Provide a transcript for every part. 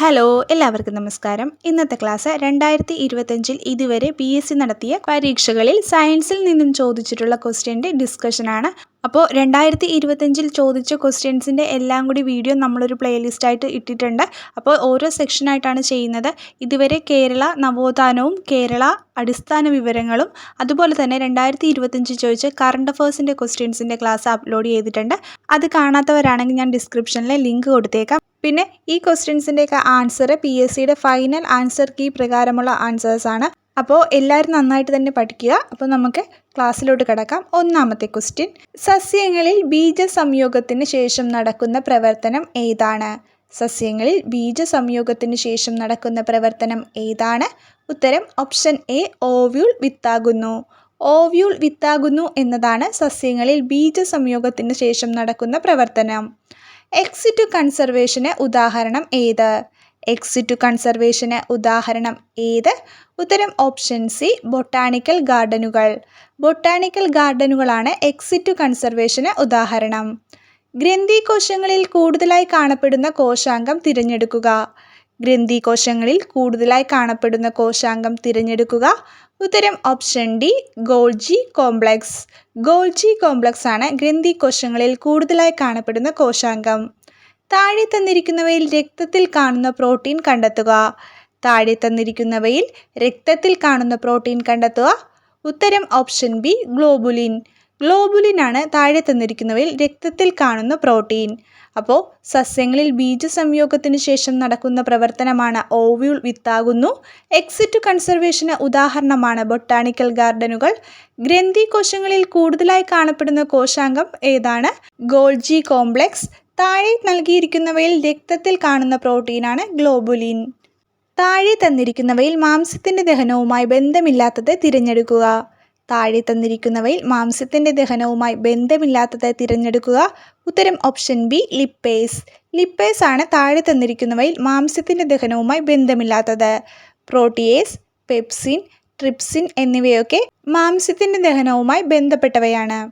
Hello എല്ലാവർക്കും നമസ്കാരം. ഇന്നത്തെ ക്ലാസ് രണ്ടായിരത്തി ഇരുപത്തഞ്ചിൽ ഇതുവരെ പി എസ് സി നടത്തിയ പരീക്ഷകളിൽ സയൻസിൽ നിന്നും ചോദിച്ചിട്ടുള്ള ക്വസ്റ്റ്യന്റെ ഡിസ്കഷനാണ് അപ്പോൾ രണ്ടായിരത്തി ഇരുപത്തഞ്ചിൽ ചോദിച്ച ക്വസ്റ്റ്യൻസിന്റെ എല്ലാം കൂടി വീഡിയോ നമ്മളൊരു പ്ലേലിസ്റ്റായിട്ട് ഇട്ടിട്ടുണ്ട്. അപ്പോൾ ഓരോ സെക്ഷനായിട്ടാണ് ചെയ്യുന്നത്. ഇതുവരെ കേരള നവോത്ഥാനവും കേരള അടിസ്ഥാന വിവരങ്ങളും അതുപോലെ തന്നെ രണ്ടായിരത്തി ഇരുപത്തഞ്ച് ചോദിച്ച കറണ്ട് അഫേഴ്സിന്റെ ക്വസ്റ്റ്യൻസിന്റെ ക്ലാസ് അപ്ലോഡ് ചെയ്തിട്ടുണ്ട്. അത് കാണാത്തവരാണെങ്കിൽ ഞാൻ ഡിസ്ക്രിപ്ഷനിലെ ലിങ്ക് കൊടുത്തേക്കാം. പിന്നെ ഈ ക്വസ്റ്റ്യൻസിന്റെയൊക്കെ ആൻസർ പി എസ് സിയുടെ ഫൈനൽ ആൻസർ കീ പ്രകാരമുള്ള ആൻസേഴ്സ് ആണ്. അപ്പോൾ എല്ലാവരും നന്നായിട്ട് തന്നെ പഠിക്കുക. അപ്പോൾ നമുക്ക് ക്ലാസ്സിലോട്ട് കിടക്കാം. ഒന്നാമത്തെ ക്വസ്റ്റ്യൻ സസ്യങ്ങളിൽ ബീജ സംയോഗത്തിന് ശേഷം നടക്കുന്ന പ്രവർത്തനം ഏതാണ്? സസ്യങ്ങളിൽ ബീജ സംയോഗത്തിന് ശേഷം നടക്കുന്ന പ്രവർത്തനം ഏതാണ്? ഉത്തരം ഓപ്ഷൻ എ ഓവ്യൂൾ വിത്താകുന്നു. ഓവ്യൂൾ വിത്താകുന്നു എന്നതാണ് സസ്യങ്ങളിൽ ബീജ സംയോഗത്തിന് ശേഷം നടക്കുന്ന പ്രവർത്തനം. എക്സിറ്റു കൺസർവേഷന് ഉദാഹരണം ഏത്? എക്സിറ്റു കൺസർവേഷന് ഉദാഹരണം ഏത്? ഉത്തരം ഓപ്ഷൻ സി ബൊട്ടാണിക്കൽ ഗാർഡനുകൾ ബൊട്ടാണിക്കൽ ഗാർഡനുകളാണ് എക്സിറ്റു കൺസർവേഷന് ഉദാഹരണം. ഗ്രന്ഥി കോശങ്ങളിൽ കൂടുതലായി കാണപ്പെടുന്ന കോശാംഗം തിരഞ്ഞെടുക്കുക. ഗ്രന്ഥി കോശങ്ങളിൽ കൂടുതലായി കാണപ്പെടുന്ന കോശാംഗം തിരഞ്ഞെടുക്കുക. ഉത്തരം option D Golgi complex Golgi complex ആണ് ഗ്രന്ഥി കോശങ്ങളിൽ കൂടുതലായി കാണപ്പെടുന്ന കോശാംഗം. താഴെ തന്നിരിക്കുന്നവയിൽ രക്തത്തിൽ കാണുന്ന പ്രോട്ടീൻ കണ്ടെത്തുക. താഴെ തന്നിരിക്കുന്നവയിൽ രക്തത്തിൽ കാണുന്ന പ്രോട്ടീൻ കണ്ടെത്തുക. ഉത്തരം ഓപ്ഷൻ ബി ഗ്ലോബുലിൻ ഗ്ലോബുലിൻ ആണ് താഴെ തന്നിരിക്കുന്നവയിൽ രക്തത്തിൽ കാണുന്ന പ്രോട്ടീൻ. അപ്പോൾ സസ്യങ്ങളിൽ ബീജസംയോഗത്തിന് ശേഷം നടക്കുന്ന പ്രവർത്തനമാണ് ഓവ്യൂൾ വിത്താകുന്നു. എക്സിറ്റ് കൺസർവേഷന് ഉദാഹരണമാണ് ബൊട്ടാണിക്കൽ ഗാർഡനുകൾ. ഗ്രന്ഥി കോശങ്ങളിൽ കൂടുതലായി കാണപ്പെടുന്ന കോശാംഗം ഏതാണ്? Golgi complex. താഴെ നൽകിയിരിക്കുന്നവയിൽ രക്തത്തിൽ കാണുന്ന പ്രോട്ടീനാണ് ഗ്ലോബുലിൻ. താഴെ തന്നിരിക്കുന്നവയിൽ മാംസത്തിന്റെ ദഹനവുമായി ബന്ധമില്ലാത്തത് തിരഞ്ഞെടുക്കുക. താഴെ തന്നിരിക്കുന്നവയിൽ മാംസത്തിന്റെ ദഹനവുമായി ബന്ധമില്ലാത്തത് തിരഞ്ഞെടുക്കുക. ഉത്തരം ഓപ്ഷൻ ബി ലിപ്പേസ് ലിപ്പേസ് ആണ് താഴെ തന്നിരിക്കുന്നവയിൽ മാംസത്തിന്റെ ദഹനവുമായി ബന്ധമില്ലാത്തത്. പ്രോട്ടിയേസ് പെപ്സിൻ ട്രിപ്സിൻ എന്നിവയൊക്കെ മാംസത്തിന്റെ ദഹനവുമായി ബന്ധപ്പെട്ടവയാണ്.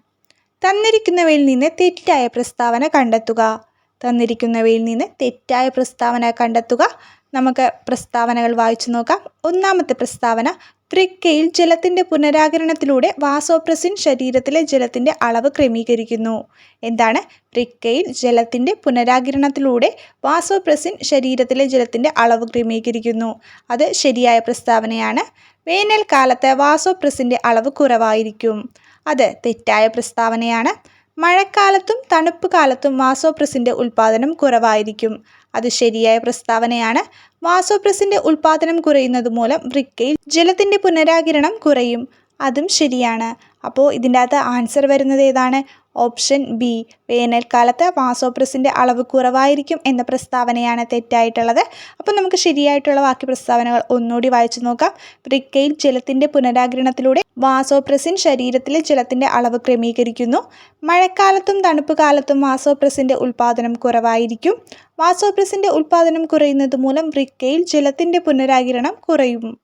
തന്നിരിക്കുന്നവയിൽ നിന്ന് തെറ്റായ പ്രസ്താവന കണ്ടെത്തുക. തന്നിരിക്കുന്നവയിൽ നിന്ന് തെറ്റായ പ്രസ്താവന കണ്ടെത്തുക. നമുക്ക് പ്രസ്താവനകൾ വായിച്ചു നോക്കാം. ഒന്നാമത്തെ പ്രസ്താവന വൃക്കയിൽ ജലത്തിന്റെ പുനരാകരണത്തിലൂടെ വാസോപ്രസിൻ ശരീരത്തിലെ ജലത്തിന്റെ അളവ് ക്രമീകരിക്കുന്നു. എന്താണ്? വൃക്കയിൽ ജലത്തിന്റെ പുനരാകരണത്തിലൂടെ വാസോപ്രസിൻ ശരീരത്തിലെ ജലത്തിന്റെ അളവ് ക്രമീകരിക്കുന്നു. അത് ശരിയായ പ്രസ്താവനയാണ്. വേനൽക്കാലത്ത് വാസോപ്രസിന്റെ അളവ് കുറവായിരിക്കും. അത് തെറ്റായ പ്രസ്താവനയാണ്. മഴക്കാലത്തും തണുപ്പ് കാലത്തും വാസോപ്രസിന്റെ ഉൽപ്പാദനം കുറവായിരിക്കും. അത് ശരിയായ പ്രസ്താവനയാണ്. വാസോപ്രസിന്റെ ഉൽപാദനം കുറയുന്നത് മൂലം വൃക്കയിൽ ജലത്തിന്റെ പുനരാകിരണം കുറയും. അതും ശരിയാണ്. അപ്പോൾ ഇതിന്റെ അകത്ത് ആൻസർ വരുന്നത് ഏതാണ്? ഓപ്ഷൻ ബി വേനൽക്കാലത്ത് വാസോപ്രസിന്റെ അളവ് കുറവായിരിക്കും എന്ന പ്രസ്താവനയാണ് തെറ്റായിട്ടുള്ളത്. അപ്പോൾ നമുക്ക് ശരിയായിട്ടുള്ള വാക്യ പ്രസ്താവനകൾ ഒന്നുകൂടി വായിച്ചു നോക്കാം. വൃക്കയിൽ ജലത്തിന്റെ പുനരാഗ്രഹണത്തിലൂടെ വാസോപ്രസിൻ ശരീരത്തിലെ ജലത്തിന്റെ അളവ് ക്രമീകരിക്കുന്നു. മഴക്കാലത്തും തണുപ്പ് കാലത്തും വാസോപ്രസിന്റെ ഉൽപ്പാദനം കുറവായിരിക്കും. വാസോപ്രസിന്റെ ഉൽപ്പാദനം കുറയുന്നത് മൂലം വൃക്കയിൽ ജലത്തിന്റെ പുനരാകിരണം കുറയും.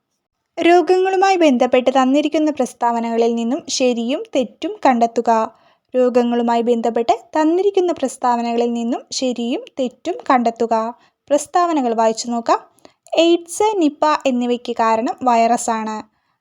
രോഗങ്ങളുമായി ബന്ധപ്പെട്ട് തന്നിരിക്കുന്ന പ്രസ്താവനകളിൽ നിന്നും ശരിയും തെറ്റും കണ്ടെത്തുക. രോഗങ്ങളുമായി ബന്ധപ്പെട്ട് തന്നിരിക്കുന്ന പ്രസ്താവനകളിൽ നിന്നും ശരിയും തെറ്റും കണ്ടെത്തുക. പ്രസ്താവനകൾ വായിച്ചു നോക്കാം. എയ്ഡ്സ് നിപ്പ എന്നിവയ്ക്ക് കാരണം വൈറസാണ്.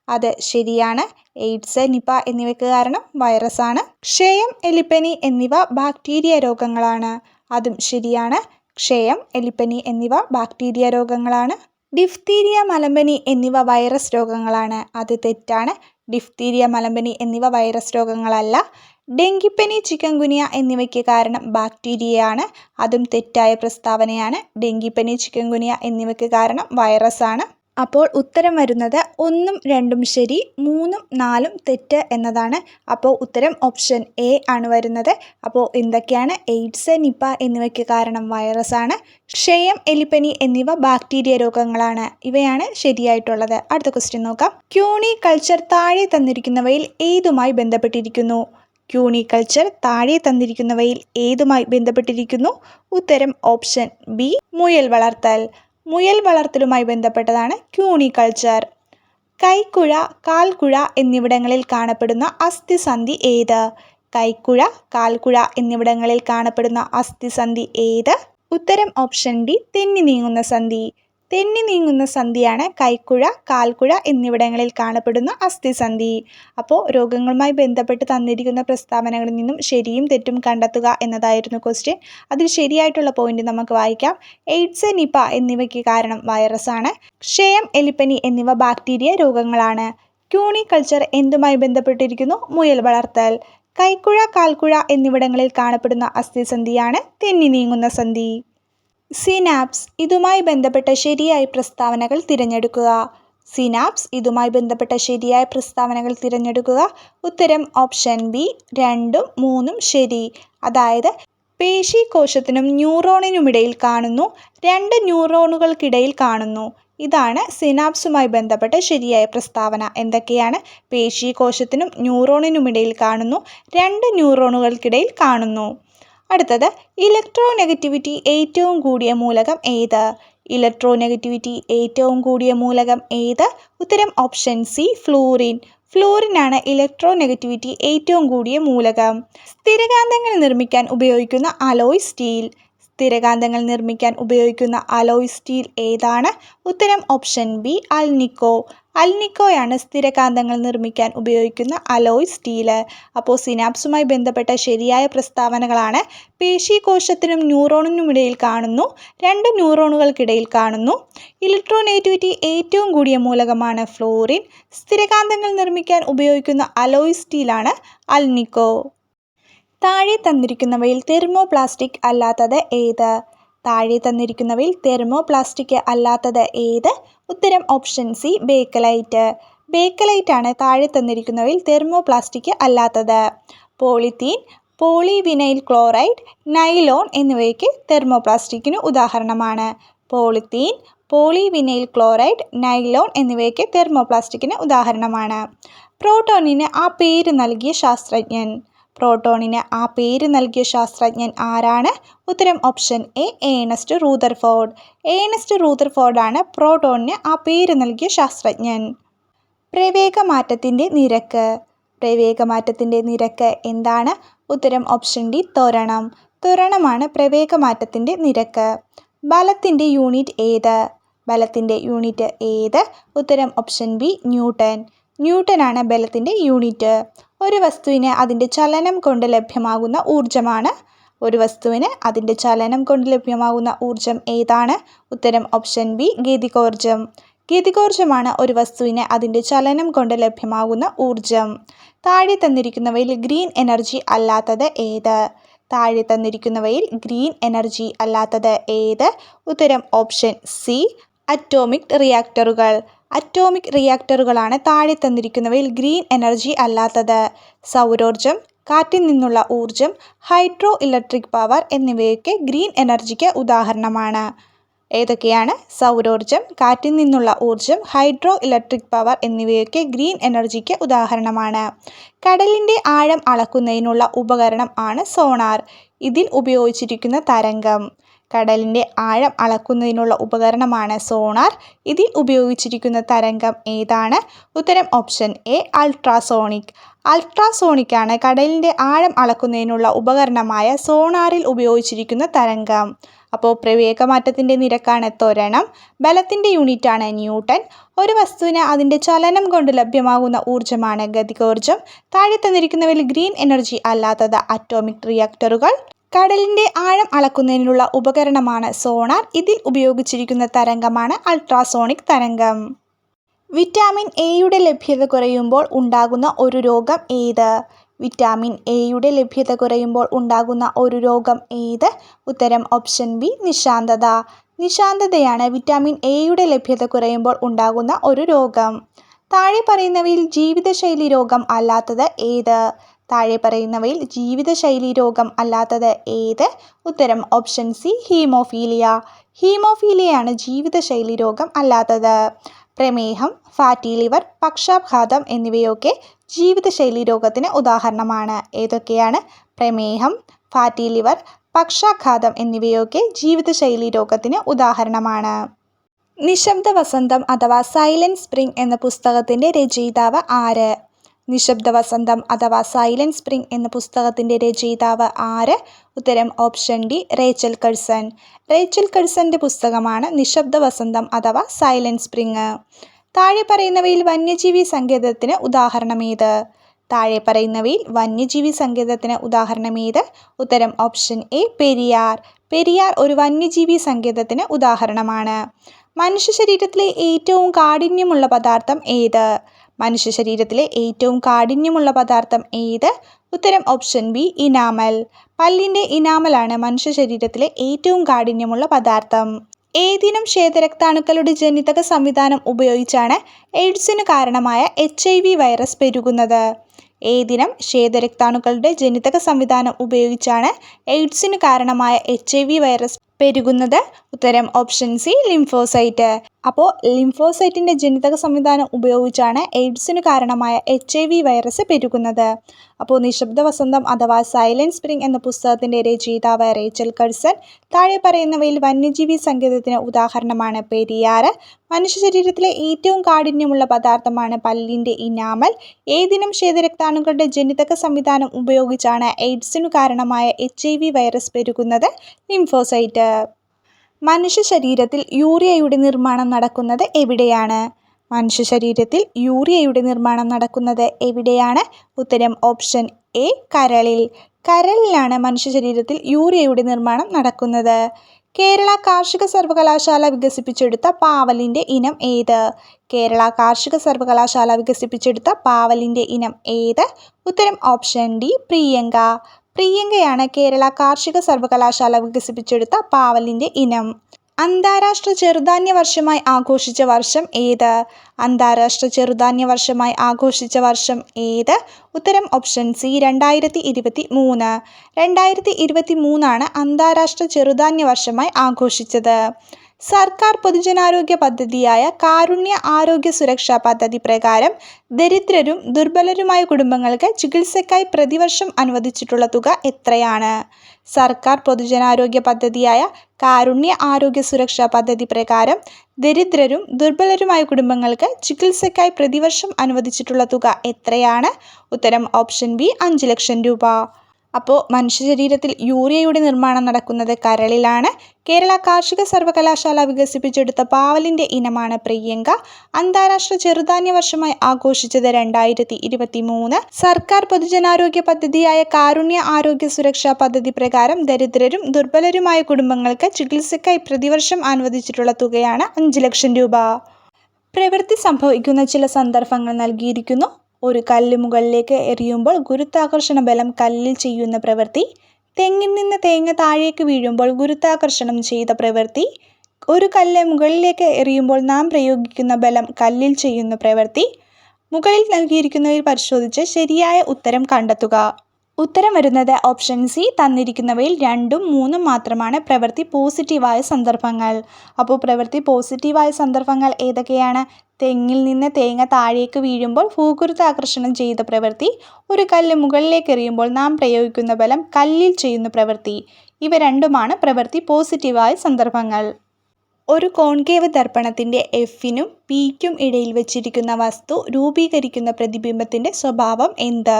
അത് ശരിയാണ്. എയ്ഡ്സ് നിപ്പ എന്നിവയ്ക്ക് കാരണം വൈറസാണ്. ക്ഷയം എലിപ്പനി എന്നിവ ബാക്ടീരിയ രോഗങ്ങളാണ്. അതും ശരിയാണ്. ക്ഷയം എലിപ്പനി എന്നിവ ബാക്ടീരിയ രോഗങ്ങളാണ്. ഡിഫ്തീരിയ മലമ്പനി എന്നിവ വൈറസ് രോഗങ്ങളാണ്. അത് തെറ്റാണ്. ഡിഫ്തീരിയ മലമ്പനി എന്നിവ വൈറസ് രോഗങ്ങളല്ല. ഡെങ്കിപ്പനി ചിക്കൻഗുനിയ എന്നിവയ്ക്ക് കാരണം ബാക്ടീരിയയാണ്. അതും തെറ്റായ പ്രസ്താവനയാണ്. ഡെങ്കിപ്പനി ചിക്കൻഗുനിയ എന്നിവയ്ക്ക് കാരണം വൈറസാണ്. അപ്പോൾ ഉത്തരം വരുന്നത് ഒന്നും രണ്ടും ശരി മൂന്നും നാലും തെറ്റ് എന്നതാണ്. അപ്പോൾ ഉത്തരം ഓപ്ഷൻ എ ആണ് വരുന്നത്. അപ്പോൾ എന്തൊക്കെയാണ്? എയ്ഡ്സ് നിപ്പ എന്നിവയ്ക്ക് കാരണം വൈറസാണ്. ക്ഷയം എലിപ്പനി എന്നിവ ബാക്ടീരിയ രോഗങ്ങളാണ്. ഇവയാണ് ശരിയായിട്ടുള്ളത്. അടുത്ത ക്വസ്റ്റ്യൻ നോക്കാം. ക്യൂണി കൾച്ചർ താഴെ തന്നിരിക്കുന്നവയിൽ ഏതുമായി ബന്ധപ്പെട്ടിരിക്കുന്നു? ക്യൂണിക്കൾച്ചർ താഴെ തന്നിരിക്കുന്നവയിൽ ഏതുമായി ബന്ധപ്പെട്ടിരിക്കുന്നു? ഉത്തരം ഓപ്ഷൻ ബി മുയൽ വളർത്തൽ. മുയൽ വളർത്തലുമായി ബന്ധപ്പെട്ടതാണ് ക്യൂണിക്കൾച്ചർ കൈക്കുഴ കാൽക്കുഴ എന്നിവിടങ്ങളിൽ കാണപ്പെടുന്ന അസ്ഥിസന്ധി ഏത്? കൈക്കുഴ കാൽക്കുഴ എന്നിവിടങ്ങളിൽ കാണപ്പെടുന്ന അസ്ഥിസന്ധി ഏത്? ഉത്തരം ഓപ്ഷൻ ഡി തെന്നി നീങ്ങുന്ന സന്ധി. തെന്നി നീങ്ങുന്ന സന്ധിയാണ് കൈക്കുഴ കാൽക്കുഴ എന്നിവിടങ്ങളിൽ കാണപ്പെടുന്ന അസ്ഥിസന്ധി. അപ്പോൾ രോഗങ്ങളുമായി ബന്ധപ്പെട്ട് തന്നിരിക്കുന്ന പ്രസ്താവനകളിൽ നിന്നും ശരിയും തെറ്റും കണ്ടെത്തുക എന്നതായിരുന്നു ക്വസ്റ്റ്യൻ അതിൽ ശരിയായിട്ടുള്ള പോയിന്റ് നമുക്ക് വായിക്കാം. എയ്ഡ്സ് നിപ എന്നിവയ്ക്ക് കാരണം വൈറസാണ് ക്ഷയം എലിപ്പനി എന്നിവ ബാക്ടീരിയ രോഗങ്ങളാണ്. ക്യൂണി കൾച്ചർ എന്തുമായി ബന്ധപ്പെട്ടിരിക്കുന്നു? മുയൽ വളർത്തൽ. കൈക്കുഴ കാൽക്കുഴ എന്നിവിടങ്ങളിൽ കാണപ്പെടുന്ന അസ്ഥിസന്ധിയാണ് തെന്നി നീങ്ങുന്ന സന്ധി. സിനാപ്സ് ഇതുമായി ബന്ധപ്പെട്ട ശരിയായ പ്രസ്താവനകൾ തിരഞ്ഞെടുക്കുക. സിനാപ്സ് ഇതുമായി ബന്ധപ്പെട്ട ശരിയായ പ്രസ്താവനകൾ തിരഞ്ഞെടുക്കുക. ഉത്തരം ഓപ്ഷൻ ബി രണ്ടും മൂന്നും ശരി. അതായത് പേശീകോശത്തിനും ന്യൂറോണിനുമിടയിൽ കാണുന്നു. രണ്ട് ന്യൂറോണുകൾക്കിടയിൽ കാണുന്നു. ഇതാണ് സിനാപ്സുമായി ബന്ധപ്പെട്ട ശരിയായ പ്രസ്താവന. എന്തൊക്കെയാണ്? പേശീകോശത്തിനും ന്യൂറോണിനുമിടയിൽ കാണുന്നു. രണ്ട് ന്യൂറോണുകൾക്കിടയിൽ കാണുന്നു. അടുത്തത് ഇലക്ട്രോ നെഗറ്റിവിറ്റി ഏറ്റവും കൂടിയ മൂലകം ഏത്? ഇലക്ട്രോ നെഗറ്റിവിറ്റി ഏറ്റവും കൂടിയ മൂലകം ഏത്? ഉത്തരം ഓപ്ഷൻ സി ഫ്ലൂറിൻ ഫ്ലൂറിനാണ് ഇലക്ട്രോ നെഗറ്റിവിറ്റി ഏറ്റവും കൂടിയ മൂലകം. സ്ഥിരകാന്തങ്ങൾ നിർമ്മിക്കാൻ ഉപയോഗിക്കുന്ന അലോയ് സ്റ്റീൽ സ്ഥിരകാന്തങ്ങൾ നിർമ്മിക്കാൻ ഉപയോഗിക്കുന്ന അലോയ് സ്റ്റീൽ ഏതാണ്? ഉത്തരം ഓപ്ഷൻ ബി അൽനിക്കോ അൽനിക്കോയാണ് സ്ഥിരകാന്തങ്ങൾ നിർമ്മിക്കാൻ ഉപയോഗിക്കുന്ന അലോയ് സ്റ്റീൽ അപ്പോൾ സിനാപ്സുമായി ബന്ധപ്പെട്ട ശരിയായ പ്രസ്താവനകളാണ്. പേശീകോശത്തിനും ന്യൂറോണിനുമിടയിൽ കാണുന്നു. രണ്ട് ന്യൂറോണുകൾക്കിടയിൽ കാണുന്നു. ഇലക്ട്രോനേറ്റിവിറ്റി ഏറ്റവും കൂടിയ മൂലകമാണ് ഫ്ലോറിൻ സ്ഥിരകാന്തങ്ങൾ നിർമ്മിക്കാൻ ഉപയോഗിക്കുന്ന അലോയ് സ്റ്റീലാണ് അൽനിക്കോ താഴെ തന്നിരിക്കുന്നവയിൽ തെർമോപ്ലാസ്റ്റിക് അല്ലാത്തത് ഏത്? താഴെ തന്നിരിക്കുന്നവയിൽ തെർമോപ്ലാസ്റ്റിക് അല്ലാത്തത് ഏത്? ഉത്തരം ഓപ്ഷൻ സി ബേക്കലൈറ്റ്. ബേക്കലൈറ്റ് ആണ് താഴെ തന്നിരിക്കുന്നവയിൽ തെർമോപ്ലാസ്റ്റിക് അല്ലാത്തത്. പോളിത്തീൻ പോളിവിനൈൽ ക്ലോറൈഡ് നൈലോൺ എന്നിവയ്ക്ക് തെർമോപ്ലാസ്റ്റിക്കിന് ഉദാഹരണമാണ്. പോളിത്തീൻ പോളിവിനൈൽ ക്ലോറൈഡ് നൈലോൺ എന്നിവയ്ക്ക് തെർമോപ്ലാസ്റ്റിക്കിന് ഉദാഹരണമാണ്. പ്രോട്ടോണിന് ആ പേര് നൽകിയ ശാസ്ത്രജ്ഞൻ. പ്രോട്ടോണിന് ആ പേര് നൽകിയ ശാസ്ത്രജ്ഞൻ ആരാണ്? ഉത്തരം option A Ernest Rutherford. Ernest റൂതർഫോർഡാണ് പ്രോട്ടോണിന് ആ പേര് നൽകിയ ശാസ്ത്രജ്ഞൻ. പ്രവേഗമാറ്റത്തിന്റെ നിരക്ക്. പ്രവേഗമാറ്റത്തിന്റെ നിരക്ക് എന്താണ്? ഉത്തരം ഓപ്ഷൻ ഡി ത്വരണം. ത്വരണമാണ് പ്രവേഗമാറ്റത്തിന്റെ നിരക്ക്. ബലത്തിന്റെ യൂണിറ്റ് ഏത്? ബലത്തിന്റെ യൂണിറ്റ് ഏത്? ഉത്തരം ഓപ്ഷൻ ബി ന്യൂട്ടൺ ന്യൂട്ടനാണ് ബലത്തിന്റെ യൂണിറ്റ്. ഒരു വസ്തുവിന് അതിന്റെ ചലനം കൊണ്ട് ലഭ്യമാകുന്ന ഊർജമാണ്. ഒരു വസ്തുവിന് അതിന്റെ ചലനം കൊണ്ട് ലഭ്യമാകുന്ന ഊർജം ഏതാണ്? ഉത്തരം ഓപ്ഷൻ ബി ഗീതികോർജം ഗീതികോർജമാണ് ഒരു വസ്തുവിന് അതിന്റെ ചലനം കൊണ്ട് ലഭ്യമാകുന്ന ഊർജം. താഴെ തന്നിരിക്കുന്നവയിൽ ഗ്രീൻ എനർജി അല്ലാത്തത് ഏത്? താഴെ തന്നിരിക്കുന്നവയിൽ ഗ്രീൻ എനർജി അല്ലാത്തത് ഏത്? ഉത്തരം option C atomic reactors. Atomic റിയാക്ടറുകളാണ് താഴെ തന്നിരിക്കുന്നവയിൽ ഗ്രീൻ എനർജി അല്ലാത്തത്. സൗരോർജം കാറ്റിൽ നിന്നുള്ള ഊർജം ഹൈഡ്രോ ഇലക്ട്രിക് പവർ എന്നിവയൊക്കെ ഗ്രീൻ എനർജിക്ക് ഉദാഹരണമാണ്. ഏതൊക്കെയാണ്? സൗരോർജം കാറ്റിൽ നിന്നുള്ള ഊർജം ഹൈഡ്രോ ഇലക്ട്രിക് പവർ എന്നിവയൊക്കെ ഗ്രീൻ എനർജിക്ക് ഉദാഹരണമാണ്. കടലിന്റെ ആഴം അളക്കുന്നതിനുള്ള ഉപകരണം ആണ് സോണാർ. ഇതിൽ ഉപയോഗിച്ചിരിക്കുന്ന തരംഗം. കടലിന്റെ ആഴം അളക്കുന്നതിനുള്ള ഉപകരണമാണ് സോണാർ. ഇതിൽ ഉപയോഗിച്ചിരിക്കുന്ന തരംഗം ഏതാണ്? ഉത്തരം ഓപ്ഷൻ എ അൾട്രാസോണിക്. അൾട്രാസോണിക് ആണ് കടലിന്റെ ആഴം അളക്കുന്നതിനുള്ള ഉപകരണമായ സോണാറിൽ ഉപയോഗിച്ചിരിക്കുന്ന തരംഗം. അപ്പോൾ പ്രവേഗമാറ്റത്തിന്റെ നിരക്കാണ് ത്വരണം. ബലത്തിന്റെ യൂണിറ്റാണ് ന്യൂട്ടൺ. ഒരു വസ്തുവിന് അതിന്റെ ചലനം കൊണ്ട് ലഭ്യമാകുന്ന ഊർജമാണ് ഗതികോർജം. താഴെ തന്നിരിക്കുന്നവയിൽ ഗ്രീൻ എനർജി അല്ലാത്തത് അറ്റോമിക് റിയാക്ടറുകൾ. കടലിന്റെ ആഴം അളക്കുന്നതിനുള്ള ഉപകരണമാണ് സോണാർ. ഇതിൽ ഉപയോഗിച്ചിരിക്കുന്ന തരംഗമാണ് അൾട്രാസോണിക് തരംഗം. വിറ്റാമിൻ എയുടെ ലഭ്യത കുറയുമ്പോൾ ഉണ്ടാകുന്ന ഒരു രോഗം ഏത്? വിറ്റാമിൻ എയുടെ ലഭ്യത കുറയുമ്പോൾ ഉണ്ടാകുന്ന ഒരു രോഗം ഏത്? ഉത്തരം ഓപ്ഷൻ ബി നിശാന്തത. നിശാന്തതയാണ് വിറ്റാമിൻ എയുടെ ലഭ്യത കുറയുമ്പോൾ ഉണ്ടാകുന്ന ഒരു രോഗം. താഴെ പറയുന്നവയിൽ ജീവിതശൈലി രോഗം അല്ലാത്തത് ഏത്? താഴെ പറയുന്നവയിൽ ജീവിതശൈലി രോഗം അല്ലാത്തത് ഏത്? ഉത്തരം ഓപ്ഷൻ സി ഹീമോഫീലിയ ഹീമോഫീലിയയാണ് ജീവിതശൈലി രോഗം അല്ലാത്തത്. പ്രമേഹം ഫാറ്റി ലിവർ പക്ഷാഘാതം എന്നിവയൊക്കെ ജീവിതശൈലി രോഗത്തിന് ഉദാഹരണമാണ്. ഏതൊക്കെയാണ്? പ്രമേഹം ഫാറ്റി ലിവർ പക്ഷാഘാതം എന്നിവയൊക്കെ ജീവിതശൈലി രോഗത്തിന് ഉദാഹരണമാണ്. നിശബ്ദ വസന്തം അഥവാ സൈലന്റ് സ്പ്രിംഗ് എന്ന പുസ്തകത്തിന്റെ രചയിതാവ് ആര്? നിശബ്ദ വസന്തം അഥവാ സൈലന്റ് സ്പ്രിംഗ് എന്ന പുസ്തകത്തിന്റെ രചയിതാവ് ആര്? ഉത്തരം option D Rachel Carson. Rachel കഴ്സന്റെ പുസ്തകമാണ് നിശബ്ദ വസന്തം അഥവാ സൈലന്റ് സ്പ്രിംഗ്. താഴെ പറയുന്നവയിൽ വന്യജീവി സങ്കേതത്തിന് ഉദാഹരണമേത് താഴെ പറയുന്നവയിൽ വന്യജീവി സങ്കേതത്തിന് ഉദാഹരണമേത് ഉത്തരം ഓപ്ഷൻ എ പെരിയാർ. പെരിയാർ ഒരു വന്യജീവി സങ്കേതത്തിന് ഉദാഹരണമാണ്. മനുഷ്യ ശരീരത്തിലെ ഏറ്റവും കാഠിന്യമുള്ള പദാർത്ഥം ഏത്? മനുഷ്യ ശരീരത്തിലെ ഏറ്റവും കാഠിന്യമുള്ള പദാർത്ഥം ഏത്? ഉത്തരം ഓപ്ഷൻ ബി ഇനാമൽ. പല്ലിന്റെ ഇനാമലാണ് മനുഷ്യ ശരീരത്തിലെ ഏറ്റവും കാഠിന്യമുള്ള പദാർത്ഥം. ഏതിനും ശ്വേതരക്താണുക്കളുടെ ജനിതക സംവിധാനം ഉപയോഗിച്ചാണ് എയ്ഡ്സിന് കാരണമായ എച്ച് ഐ വി വൈറസ് പെരുകുന്നത്. ഏതിനം ശ്വേതരക്താണുക്കളുടെ ജനിതക സംവിധാനം ഉപയോഗിച്ചാണ് എയ്ഡ്സിന് കാരണമായ എച്ച് ഐ വി വൈറസ് പെരുകുന്നത്. ഉത്തരം ഓപ്ഷൻ സി ലിംഫോസൈറ്റ്. അപ്പോൾ ലിംഫോസൈറ്റിന്റെ ജനിതക സംവിധാനം ഉപയോഗിച്ചാണ് എയ്ഡ്സിന് കാരണമായ എച്ച് ഐ വി വൈറസ് പെരുകുന്നത്. അപ്പോൾ നിശബ്ദ വസന്തം അഥവാ സൈലൻസ് സ്പ്രിംഗ് എന്ന പുസ്തകത്തിന്റെ രചയിതാവ് റേച്ചൽ കഴ്സൺ താഴെ പറയുന്നവയിൽ വന്യജീവി സങ്കേതത്തിന് ഉദാഹരണമാണ് പെരിയാറ്. മനുഷ്യ ശരീരത്തിലെ ഏറ്റവും കാഠിന്യമുള്ള പദാർത്ഥമാണ് പല്ലിന്റെ ഇനാമൽ. ഏതിനും ശ്വേതരക്താണുക്കളുടെ ജനിതക സംവിധാനം ഉപയോഗിച്ചാണ് എയ്ഡ്സിനു കാരണമായ എച്ച് ഐ വി വൈറസ് പെരുകുന്നത് ലിംഫോസൈറ്റ്. മനുഷ്യ ശരീരത്തിൽ യൂറിയയുടെ നിർമ്മാണം നടക്കുന്നത് എവിടെയാണ്? മനുഷ്യ ശരീരത്തിൽ യൂറിയയുടെ നിർമ്മാണം നടക്കുന്നത് എവിടെയാണ്? ഉത്തരം ഓപ്ഷൻ എ കരളിൽ. കരളിലാണ് മനുഷ്യ ശരീരത്തിൽ യൂറിയയുടെ നിർമ്മാണം നടക്കുന്നത്. കേരള കാർഷിക സർവകലാശാല വികസിപ്പിച്ചെടുത്ത പാവലിന്റെ ഇനം ഏത്? കേരള കാർഷിക സർവകലാശാല വികസിപ്പിച്ചെടുത്ത പാവലിന്റെ ഇനം ഏത്? ഉത്തരം ഓപ്ഷൻ ഡി പ്രിയങ്ക. പ്രിയങ്കയാണ് കേരള കാർഷിക സർവകലാശാല വികസിപ്പിച്ചെടുത്ത പാവലിന്റെ ഇനം. അന്താരാഷ്ട്ര ചെറുധാന്യ വർഷമായി ആഘോഷിച്ച വർഷം ഏത്? അന്താരാഷ്ട്ര ചെറുധാന്യ വർഷമായി ആഘോഷിച്ച വർഷം ഏത്? ഉത്തരം ഓപ്ഷൻ സി രണ്ടായിരത്തി ഇരുപത്തി മൂന്ന് രണ്ടായിരത്തി ഇരുപത്തി മൂന്നാണ് അന്താരാഷ്ട്ര ചെറുധാന്യ വർഷമായി ആഘോഷിച്ചത്. സർക്കാർ പൊതുജനാരോഗ്യ പദ്ധതിയായ കാരുണ്യ ആരോഗ്യ സുരക്ഷാ പദ്ധതി പ്രകാരം ദരിദ്രരും ദുർബലരുമായ കുടുംബങ്ങൾക്ക് ചികിത്സയ്ക്കായി പ്രതിവർഷം അനുവദിച്ചിട്ടുള്ള തുക എത്രയാണ്? സർക്കാർ പൊതുജനാരോഗ്യ പദ്ധതിയായ കാരുണ്യ ആരോഗ്യ സുരക്ഷാ പദ്ധതി പ്രകാരം ദരിദ്രരും ദുർബലരുമായ കുടുംബങ്ങൾക്ക് ചികിത്സയ്ക്കായി പ്രതിവർഷം അനുവദിച്ചിട്ടുള്ള തുക എത്രയാണ്? ഉത്തരം ഓപ്ഷൻ ബി അഞ്ച് ലക്ഷം രൂപ. അപ്പോൾ മനുഷ്യ ശരീരത്തിൽ യൂറിയയുടെ നിർമ്മാണം നടക്കുന്നത് കരളിലാണ്. കേരള കാർഷിക സർവകലാശാല വികസിപ്പിച്ചെടുത്ത പാവലിന്റെ ഇനമാണ് പ്രിയങ്ക. അന്താരാഷ്ട്ര ചെറുധാന്യ വർഷമായി ആഘോഷിച്ചത് രണ്ടായിരത്തി ഇരുപത്തി മൂന്ന് സർക്കാർ പൊതുജനാരോഗ്യ പദ്ധതിയായ കാരുണ്യ ആരോഗ്യ സുരക്ഷാ പദ്ധതി പ്രകാരം ദരിദ്രരും ദുർബലരുമായ കുടുംബങ്ങൾക്ക് ചികിത്സയ്ക്കായി പ്രതിവർഷം അനുവദിച്ചിട്ടുള്ള തുകയാണ് അഞ്ച് ലക്ഷം രൂപ. പ്രവൃത്തി സംഭവിക്കുന്ന ചില സന്ദർഭങ്ങൾ നൽകിയിരിക്കുന്നു. ഒരു കല്ല് മുകളിലേക്ക് എറിയുമ്പോൾ ഗുരുത്വാകർഷണ ബലം കല്ലിൽ ചെയ്യുന്ന പ്രവൃത്തി തെങ്ങിൽ നിന്ന് തേങ്ങ താഴേക്ക് വീഴുമ്പോൾ ഗുരുത്വാകർഷണം ചെയ്ത പ്രവൃത്തി ഒരു കല്ല് മുകളിലേക്ക് എറിയുമ്പോൾ നാം പ്രയോഗിക്കുന്ന ബലം കല്ലിൽ ചെയ്യുന്ന പ്രവൃത്തി മുകളിൽ നൽകിയിരിക്കുന്നവയിൽ പരിശോധിച്ച് ശരിയായ ഉത്തരം കണ്ടെത്തുക. ഉത്തരം വരുന്നത് ഓപ്ഷൻ സി തന്നിരിക്കുന്നവയിൽ രണ്ടും മൂന്നും മാത്രമാണ് പ്രവൃത്തി പോസിറ്റീവായ സന്ദർഭങ്ങൾ. അപ്പോൾ പ്രവൃത്തി പോസിറ്റീവായ സന്ദർഭങ്ങൾ ഏതൊക്കെയാണ്? തെങ്ങിൽ നിന്ന് തേങ്ങ താഴേക്ക് വീഴുമ്പോൾ ഭൂഗുരുത്വാകർഷണം ചെയ്ത പ്രവൃത്തി ഒരു കല്ല് മുകളിലേക്ക് എറിയുമ്പോൾ നാം പ്രയോഗിക്കുന്ന ബലം കല്ലിൽ ചെയ്യുന്ന പ്രവൃത്തി. ഇവ രണ്ടുമാണ് പ്രവൃത്തി പോസിറ്റീവായ സന്ദർഭങ്ങൾ. ഒരു കോൺകേവ് ദർപ്പണത്തിന്റെ എഫിനും പിക്കും ഇടയിൽ വച്ചിരിക്കുന്ന വസ്തു രൂപീകരിക്കുന്ന പ്രതിബിംബത്തിന്റെ സ്വഭാവം എന്ത്?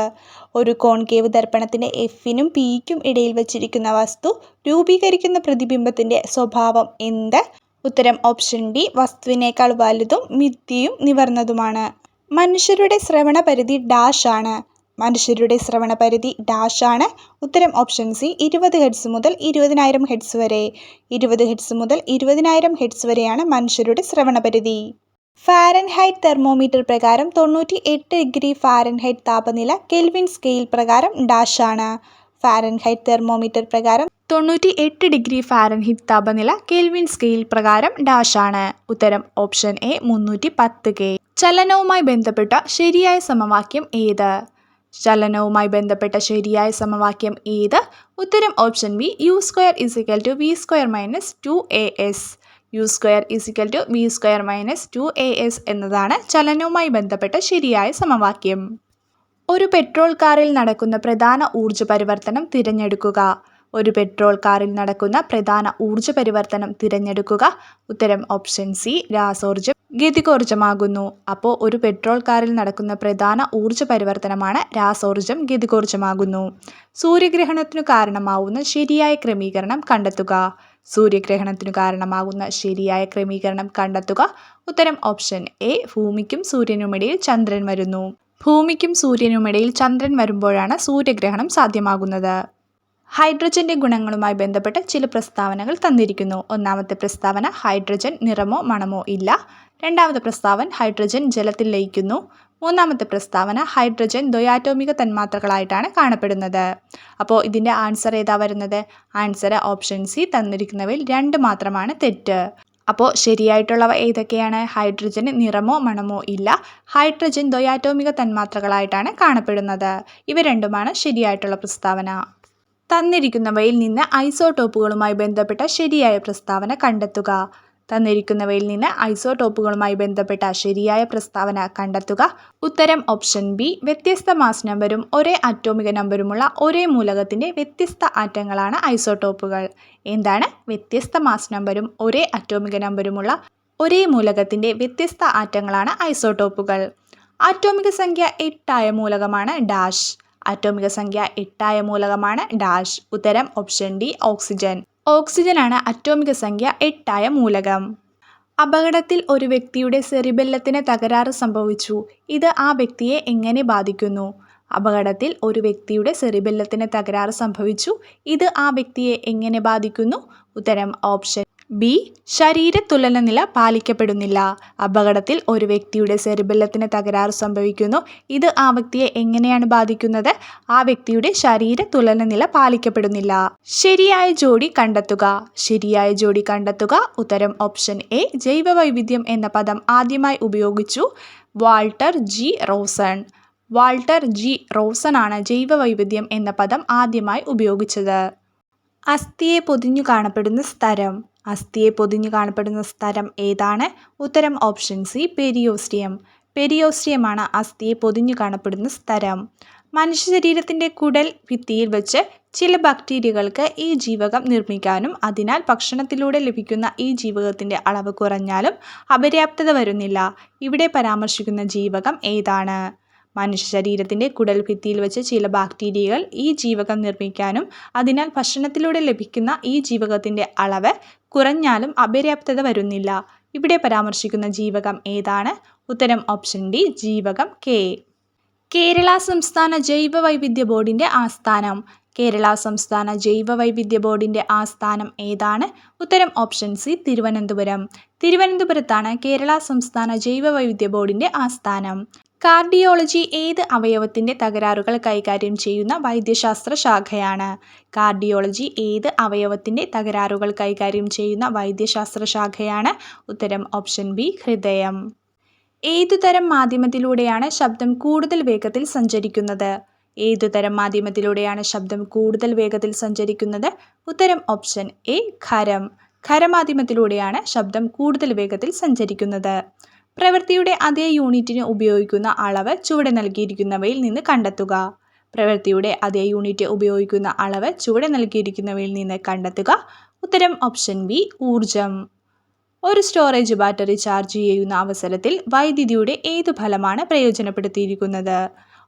ഒരു കോൺകേവ് ദർപ്പണത്തിന്റെ എഫിനും പിക്കും ഇടയിൽ വച്ചിരിക്കുന്ന വസ്തു രൂപീകരിക്കുന്ന പ്രതിബിംബത്തിന്റെ സ്വഭാവം എന്ത്? ഉത്തരം ഓപ്ഷൻ ഡി വസ്തുവിനേക്കാൾ വലുതും മിഥ്യയും നിവർന്നതുമാണ്. മനുഷ്യരുടെ ശ്രവണ പരിധി ഡാഷ് ആണ്. മനുഷ്യരുടെ ശ്രവണ പരിധി ഡാഷ് ആണ്. ഉത്തരം ഓപ്ഷൻ സി ഇരുപത് ഹെഡ്സ് മുതൽ ഇരുപതിനായിരം ഹെഡ്സ് വരെ. ഇരുപത് ഹെഡ്സ് മുതൽ ഇരുപതിനായിരം ഹെഡ്സ് വരെയാണ് മനുഷ്യരുടെ ശ്രവണ പരിധി ഫാരൻഹൈറ്റ് തെർമോമീറ്റർ പ്രകാരം തൊണ്ണൂറ്റി എട്ട് ഡിഗ്രി ഫാരൻഹൈറ്റ് താപനില കെൽവിൻ സ്കെയിൽ പ്രകാരം ഡാഷ് ആണ്. ഫാരൻഹൈറ്റ് തെർമോമീറ്റർ പ്രകാരം തൊണ്ണൂറ്റി എട്ട് ഡിഗ്രി ഫാരൻഹീറ്റ് താപനില കെൽവിൻ സ്കെയിൽ പ്രകാരം ഡാഷ് ആണ് ഉത്തരം ഓപ്ഷൻ എ മുന്നൂറ്റി പത്ത് കെ. ചലനവുമായി ബന്ധപ്പെട്ട ശരിയായ സമവാക്യം ഏത്? ചലനവുമായി ബന്ധപ്പെട്ട ശരിയായ സമവാക്യം ഏത്? ഉത്തരം option B u square is equal to v square minus two a s u square is equal to v square minus two a s എന്നതാണ് ചലനവുമായി ബന്ധപ്പെട്ട ശരിയായ സമവാക്യം. ഒരു പെട്രോൾ കാറിൽ നടക്കുന്ന പ്രധാന ഊർജ പരിവർത്തനം തിരഞ്ഞെടുക്കുക. ഒരു പെട്രോൾ കാറിൽ നടക്കുന്ന പ്രധാന ഊർജ പരിവർത്തനം തിരഞ്ഞെടുക്കുക. ഉത്തരം ഓപ്ഷൻ സി രാസോർജം ഗതികോർജമാകുന്നു. അപ്പോൾ ഒരു പെട്രോൾ കാറിൽ നടക്കുന്ന പ്രധാന ഊർജ പരിവർത്തനമാണ് രാസോർജം ഗതികോർജമാകുന്നു. സൂര്യഗ്രഹണത്തിനു കാരണമാവുന്ന ശരിയായ ക്രമീകരണം കണ്ടെത്തുക. സൂര്യഗ്രഹണത്തിനു കാരണമാകുന്ന ശരിയായ ക്രമീകരണം കണ്ടെത്തുക. ഉത്തരം ഓപ്ഷൻ എ ഭൂമിക്കും സൂര്യനുമിടയിൽ ചന്ദ്രൻ വരുന്നു. ഭൂമിക്കും സൂര്യനുമിടയിൽ ചന്ദ്രൻ വരുമ്പോഴാണ് സൂര്യഗ്രഹണം സാധ്യമാകുന്നത്. ഹൈഡ്രജന്റെ ഗുണങ്ങളുമായി ബന്ധപ്പെട്ട് ചില പ്രസ്താവനകൾ തന്നിരിക്കുന്നു. ഒന്നാമത്തെ പ്രസ്താവന ഹൈഡ്രജൻ നിറമോ മണമോ ഇല്ല. രണ്ടാമത്തെ പ്രസ്താവന ഹൈഡ്രജൻ ജലത്തിൽ ലയിക്കുന്നു. മൂന്നാമത്തെ പ്രസ്താവന ഹൈഡ്രജൻ ദ്വയാറ്റോമിക തന്മാത്രകളായിട്ടാണ് കാണപ്പെടുന്നത്. അപ്പോൾ ഇതിന്റെ ആൻസർ ഏതാ വരുന്നത്? ആൻസർ ഓപ്ഷൻ സി തന്നിരിക്കുന്നവയിൽ രണ്ട് മാത്രമാണ് തെറ്റ്. അപ്പോൾ ശരിയായിട്ടുള്ളവ ഏതൊക്കെയാണ്? ഹൈഡ്രജന് നിറമോ മണമോ ഇല്ല. ഹൈഡ്രജൻ ദ്വയാറ്റോമിക തന്മാത്രകളായിട്ടാണ് കാണപ്പെടുന്നത്. ഇവ രണ്ടുമാണ് ശരിയായിട്ടുള്ള പ്രസ്താവന. തന്നിരിക്കുന്നവയിൽ നിന്ന് ഐസോടോപ്പുകളുമായി ബന്ധപ്പെട്ട ശരിയായ പ്രസ്താവന കണ്ടെത്തുക. തന്നിരിക്കുന്നവയിൽ നിന്ന് ഐസോടോപ്പുകളുമായി ബന്ധപ്പെട്ട ശരിയായ പ്രസ്താവന കണ്ടെത്തുക. ഉത്തരം ഓപ്ഷൻ ബി വ്യത്യസ്ത മാസ് നമ്പരും ഒരേ അറ്റോമിക നമ്പരുമുള്ള ഒരേ മൂലകത്തിന്റെ വ്യത്യസ്ത ആറ്റങ്ങളാണ് ഐസോടോപ്പുകൾ. എന്താണ്? വ്യത്യസ്ത മാസ് നമ്പരും ഒരേ അറ്റോമിക നമ്പരുമുള്ള ഒരേ മൂലകത്തിന്റെ വ്യത്യസ്ത ആറ്റങ്ങളാണ് ഐസോടോപ്പുകൾ. ആറ്റോമിക സംഖ്യ എട്ടായ മൂലകമാണ് ഡാഷ്. ആറ്റോമിക സംഖ്യ എട്ടായ മൂലകമാണ് ഡാഷ്. ഉത്തരം ഓപ്ഷൻ ഡി ഓക്സിജൻ. ഓക്സിജനാണ് അറ്റോമിക സംഖ്യ എട്ടായ മൂലകം. അപകടത്തിൽ ഒരു വ്യക്തിയുടെ സെറിബെല്ലത്തിന് തകരാറ് സംഭവിച്ചു. ഇത് ആ വ്യക്തിയെ എങ്ങനെ ബാധിക്കുന്നു? അപകടത്തിൽ ഒരു വ്യക്തിയുടെ സെറിബെല്ലത്തിന് തകരാറ് സംഭവിച്ചു. ഇത് ആ വ്യക്തിയെ എങ്ങനെ ബാധിക്കുന്നു? ഉത്തരം ഓപ്ഷൻ ബി ശരീര നില പാലിക്കപ്പെടുന്നില്ല. അപകടത്തിൽ ഒരു വ്യക്തിയുടെ സെറിബെല്ലത്തിന് തകരാറ് സംഭവിക്കുന്നു. ഇത് ആ വ്യക്തിയെ എങ്ങനെയാണ് ബാധിക്കുന്നത്? ആ വ്യക്തിയുടെ ശരീര തുലനനില പാലിക്കപ്പെടുന്നില്ല. ശരിയായ ജോഡി കണ്ടെത്തുക. ശരിയായ ജോഡി കണ്ടെത്തുക ഉത്തരം ഓപ്ഷൻ എ ജൈവവൈവിധ്യം എന്ന പദം ആദ്യമായി ഉപയോഗിച്ചു Walter G Rosen. Walter G Rosen ആണ് ജൈവവൈവിധ്യം എന്ന പദം ആദ്യമായി ഉപയോഗിച്ചത്. അസ്ഥിയെ പൊതിഞ്ഞു കാണപ്പെടുന്ന സ്ഥലം. അസ്ഥിയെ പൊതിഞ്ഞു കാണപ്പെടുന്ന സ്ഥലം ഏതാണ്? ഉത്തരം ഓപ്ഷൻ സി പെരിയോസ്റ്റിയം. പെരിയോസ്റ്റിയമാണ് അസ്ഥിയെ പൊതിഞ്ഞു കാണപ്പെടുന്ന സ്ഥലം. മനുഷ്യ ശരീരത്തിന്റെ കുടൽ ഭിത്തിയിൽ വെച്ച് ചില ബാക്ടീരിയകൾക്ക് ഈ ജീവകം നിർമ്മിക്കാനും അതിനാൽ ഭക്ഷണത്തിലൂടെ ലഭിക്കുന്ന ഈ ജീവകത്തിന്റെ അളവ് കുറഞ്ഞാലും അപര്യാപ്തത വരുന്നില്ല. ഇവിടെ പരാമർശിക്കുന്ന ജീവകം ഏതാണ്? മനുഷ്യ ശരീരത്തിന്റെ കുടൽ ഭിത്തിയിൽ വെച്ച് ചില ബാക്ടീരിയകൾ ഈ ജീവകം നിർമ്മിക്കാനും അതിനാൽ ഭക്ഷണത്തിലൂടെ ലഭിക്കുന്ന ഈ ജീവകത്തിന്റെ അളവ് കുറഞ്ഞാലും അപര്യാപ്തത വരുന്നില്ല. ഇവിടെ പരാമർശിക്കുന്ന ജീവകം ഏതാണ്? ഉത്തരം ഓപ്ഷൻ ഡി ജീവകം കെ. കേരള സംസ്ഥാന ജൈവ വൈവിധ്യ ബോർഡിന്റെ ആസ്ഥാനം. കേരള സംസ്ഥാന ജൈവ വൈവിധ്യ ബോർഡിന്റെ ആസ്ഥാനം ഏതാണ്? ഉത്തരം ഓപ്ഷൻ സി തിരുവനന്തപുരം. തിരുവനന്തപുരത്താണ് കേരള സംസ്ഥാന ജൈവ വൈവിധ്യ ബോർഡിന്റെ ആസ്ഥാനം. കാർഡിയോളജി ഏത് അവയവത്തിന്റെ തകരാറുകൾ കൈകാര്യം ചെയ്യുന്ന വൈദ്യശാസ്ത്ര ശാഖയാണ്. കാർഡിയോളജി ഏത് അവയവത്തിന്റെ തകരാറുകൾ കൈകാര്യം ചെയ്യുന്ന വൈദ്യശാസ്ത്ര ശാഖയാണ്. ഉത്തരം ഓപ്ഷൻ ബി ഹൃദയം. ഏതുതരം മാധ്യമത്തിലൂടെയാണ് ശബ്ദം കൂടുതൽ വേഗത്തിൽ സഞ്ചരിക്കുന്നത്? ഏതുതരം മാധ്യമത്തിലൂടെയാണ് ശബ്ദം കൂടുതൽ വേഗത്തിൽ സഞ്ചരിക്കുന്നത്? ഉത്തരം ഓപ്ഷൻ എ ഖരം. ഖരമാധ്യമത്തിലൂടെയാണ് ശബ്ദം കൂടുതൽ വേഗത്തിൽ സഞ്ചരിക്കുന്നത്. പ്രവൃത്തിയുടെ അതേ യൂണിറ്റിന് ഉപയോഗിക്കുന്ന അളവ് ചുവടെ നൽകിയിരിക്കുന്നവയിൽ നിന്ന് കണ്ടെത്തുക. പ്രവൃത്തിയുടെ അതേ യൂണിറ്റ് ഉപയോഗിക്കുന്ന അളവ് ചുവടെ നൽകിയിരിക്കുന്നവയിൽ നിന്ന് കണ്ടെത്തുക. ഉത്തരം ഓപ്ഷൻ ബി ഊർജം ഒരു സ്റ്റോറേജ് ബാറ്ററി ചാർജ് ചെയ്യുന്ന അവസരത്തിൽ വൈദ്യുതിയുടെ ഏത് ഫലമാണ് പ്രയോജനപ്പെടുത്തിയിരിക്കുന്നത്?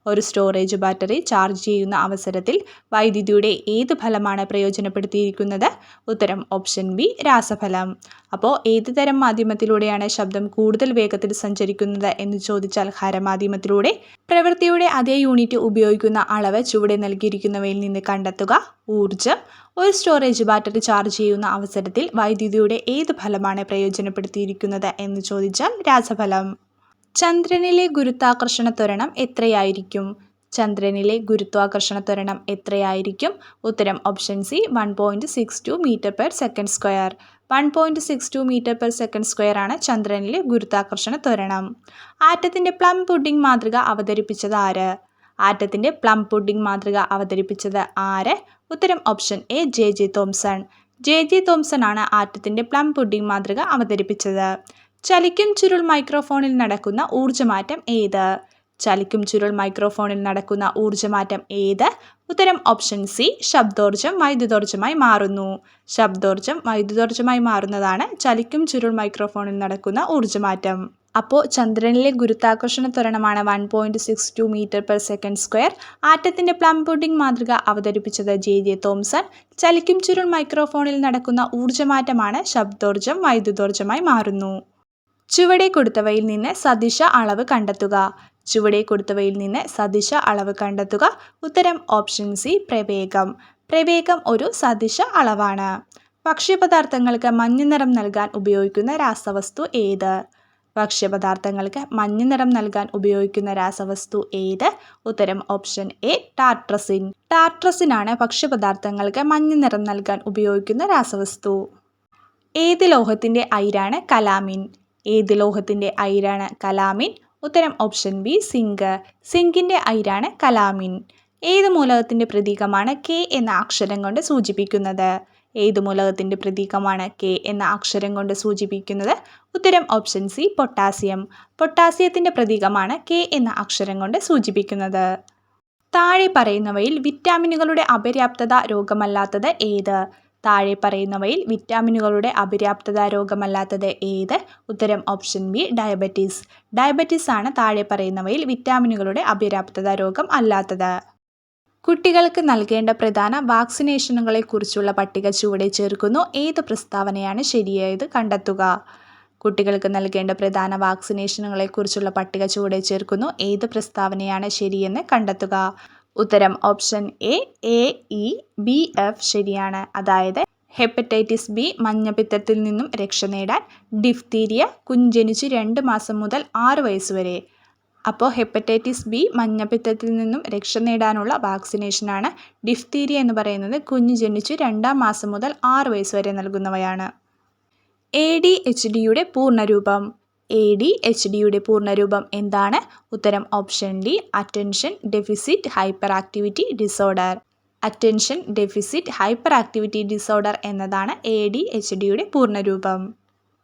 ഒരു സ്റ്റോറേജ് ബാറ്ററി ചാർജ് ചെയ്യുന്ന അവസരത്തിൽ വൈദ്യുതിയുടെ ഏത് ഫലമാണ് പ്രയോജനപ്പെടുത്തിയിരിക്കുന്നത്? ഉത്തരം ഓപ്ഷൻ ബി രാസഫലം. അപ്പോൾ ഏത് തരം മാധ്യമത്തിലൂടെയാണ് ശബ്ദം കൂടുതൽ വേഗത്തിൽ സഞ്ചരിക്കുന്നത് എന്ന് ചോദിച്ചാൽ ഹരമാധ്യമത്തിലൂടെ പ്രവൃത്തിയുടെ അതേ യൂണിറ്റ് ഉപയോഗിക്കുന്ന അളവ് ചുവടെ നൽകിയിരിക്കുന്നവയിൽ നിന്ന് കണ്ടെത്തുക. ഊർജം ഒരു സ്റ്റോറേജ് ബാറ്ററി ചാർജ് ചെയ്യുന്ന അവസരത്തിൽ വൈദ്യുതിയുടെ ഏത് ഫലമാണ് പ്രയോജനപ്പെടുത്തിയിരിക്കുന്നത് എന്ന് ചോദിച്ചാൽ രാസഫലം. ചന്ദ്രനിലെ ഗുരുത്വാകർഷണ ത്വരണം എത്രയായിരിക്കും? ചന്ദ്രനിലെ ഗുരുത്വാകർഷണ ത്വരണം എത്രയായിരിക്കും? ഉത്തരം option C one point six two metre per second square one point six two metre per second square ആണ് ചന്ദ്രനിലെ ഗുരുത്വാകർഷണ ത്വരണം. ആറ്റത്തിന്റെ പ്ലം പുഡിംഗ് മാതൃക അവതരിപ്പിച്ചത് ആര്? ആറ്റത്തിന്റെ പ്ലം പുഡിംഗ് മാതൃക അവതരിപ്പിച്ചത് ആര്? ഉത്തരം option A J J Thomson. J J Thomson ആണ് ആറ്റത്തിന്റെ പ്ലം പുഡിംഗ് മാതൃക അവതരിപ്പിച്ചത്. ചലിക്കും ചുരുൾ മൈക്രോഫോണിൽ നടക്കുന്ന ഊർജമാറ്റം ഏത്? ചലിക്കും ചുരുൾ മൈക്രോഫോണിൽ നടക്കുന്ന ഊർജമാറ്റം ഏത്? ഉത്തരം ഓപ്ഷൻ സി ശബ്ദോർജം വൈദ്യുതോർജമായി മാറുന്നു. ശബ്ദോർജം വൈദ്യുതോർജമായി മാറുന്നതാണ് ചലിക്കും ചുരുൾ മൈക്രോഫോണിൽ നടക്കുന്ന ഊർജമാറ്റം. അപ്പോൾ ചന്ദ്രനിലെ ഗുരുത്വാകർഷണ ത്വരണമാണ് one point six two metre per second square ആറ്റത്തിന്റെ plum pudding മാതൃക അവതരിപ്പിച്ചത് ജെ ജെ തോംസൺ. ചലിക്കും ചുരുൾ മൈക്രോഫോണിൽ നടക്കുന്ന ഊർജമാറ്റമാണ് ശബ്ദോർജം വൈദ്യുതോർജമായി മാറുന്നു. ചുവടെ കൊടുത്തവയിൽ നിന്ന് സദിശ അളവ് കണ്ടെത്തുക. ചുവടെ കൊടുത്തവയിൽ നിന്ന് സദിശ അളവ് കണ്ടെത്തുക. ഉത്തരം ഓപ്ഷൻ സി പ്രവേഗം. പ്രവേഗം ഒരു സദിശ അളവാണ്. ഭക്ഷ്യപദാർത്ഥങ്ങൾക്ക് മഞ്ഞ നിറം നൽകാൻ ഉപയോഗിക്കുന്ന രാസവസ്തു ഏത്? ഭക്ഷ്യപദാർത്ഥങ്ങൾക്ക് മഞ്ഞ നിറം നൽകാൻ ഉപയോഗിക്കുന്ന രാസവസ്തു ഏത്? ഉത്തരം ഓപ്ഷൻ എ ടാട്രസിൻ. ടാട്രസിനാണ് ഭക്ഷ്യപദാർത്ഥങ്ങൾക്ക് മഞ്ഞ നിറം നൽകാൻ ഉപയോഗിക്കുന്ന രാസവസ്തു. ഏത് ലോഹത്തിന്റെ അയിരാണ് കലാമിൻ? ഏത് ലോഹത്തിന്റെ അയിരാണ് കലാമിൻ? ഉത്തരം ഓപ്ഷൻ ബി സിങ്ക് സിങ്കിന്റെ അയിരാണ് കലാമിൻ. ഏത് മൂലകത്തിന്റെ പ്രതീകമാണ് കെ എന്ന അക്ഷരം കൊണ്ട് സൂചിപ്പിക്കുന്നത്? ഏത് മൂലകത്തിന്റെ പ്രതീകമാണ് കെ എന്ന അക്ഷരം കൊണ്ട് സൂചിപ്പിക്കുന്നത്? ഉത്തരം ഓപ്ഷൻ സി പൊട്ടാസ്യം പൊട്ടാസ്യത്തിന്റെ പ്രതീകമാണ് കെ എന്ന അക്ഷരം കൊണ്ട് സൂചിപ്പിക്കുന്നത്. താഴെ പറയുന്നവയിൽ വിറ്റാമിനുകളുടെ അപര്യാപ്തത രോഗമല്ലാത്തത് ഏത്? താഴെ പറയുന്നവയിൽ വിറ്റാമിനുകളുടെ അപര്യാപ്തത രോഗമല്ലാത്തത് ഏത്? ഉത്തരം ഓപ്ഷൻ ബി ഡയബറ്റീസ്. ഡയബറ്റീസ് ആണ് താഴെ പറയുന്നവയിൽ വിറ്റാമിനുകളുടെ അപര്യാപ്തത രോഗം അല്ലാത്തത്. കുട്ടികൾക്ക് നൽകേണ്ട പ്രധാന വാക്സിനേഷനുകളെക്കുറിച്ചുള്ള പട്ടിക ചുവടെ ചേർക്കുന്നു. ഏത് പ്രസ്താവനയാണ് ശരിയായത് കണ്ടെത്തുക. കുട്ടികൾക്ക് നൽകേണ്ട പ്രധാന വാക്സിനേഷനുകളെക്കുറിച്ചുള്ള പട്ടിക ചുവടെ ചേർക്കുന്നു. ഏത് പ്രസ്താവനയാണ് ശരിയെന്ന് കണ്ടെത്തുക. ഉത്തരം option A A E B F ശരിയാണ്. അതായത് ഹെപ്പറ്റൈറ്റിസ് ബി മഞ്ഞപ്പിത്തത്തിൽ നിന്നും രക്ഷ നേടാൻ ഡിഫ്തീരിയ കുഞ്ചനിച്ച് രണ്ട് മാസം മുതൽ ആറ് വയസ്സ് വരെ. അപ്പോൾ ഹെപ്പറ്റൈറ്റിസ് ബി മഞ്ഞപ്പിത്തത്തിൽ നിന്നും രക്ഷ നേടാനുള്ള വാക്സിനേഷനാണ് ഡിഫ്തീരിയ എന്ന് പറയുന്നത് കുഞ്ഞ് ജനിച്ചു രണ്ടാം മാസം മുതൽ ആറ് വയസ്സ് വരെ നൽകുന്നവയാണ്. എ ഡി എച്ച് ഡിയുടെ പൂർണരൂപം എ ഡി എച്ച് ഡിയുടെ പൂർണരൂപം എന്താണ്? ഉത്തരം option D attention deficit hyperactivity disorder attention deficit hyperactivity disorder എന്നതാണ് എ ഡി എച്ച് ഡിയുടെ പൂർണരൂപം.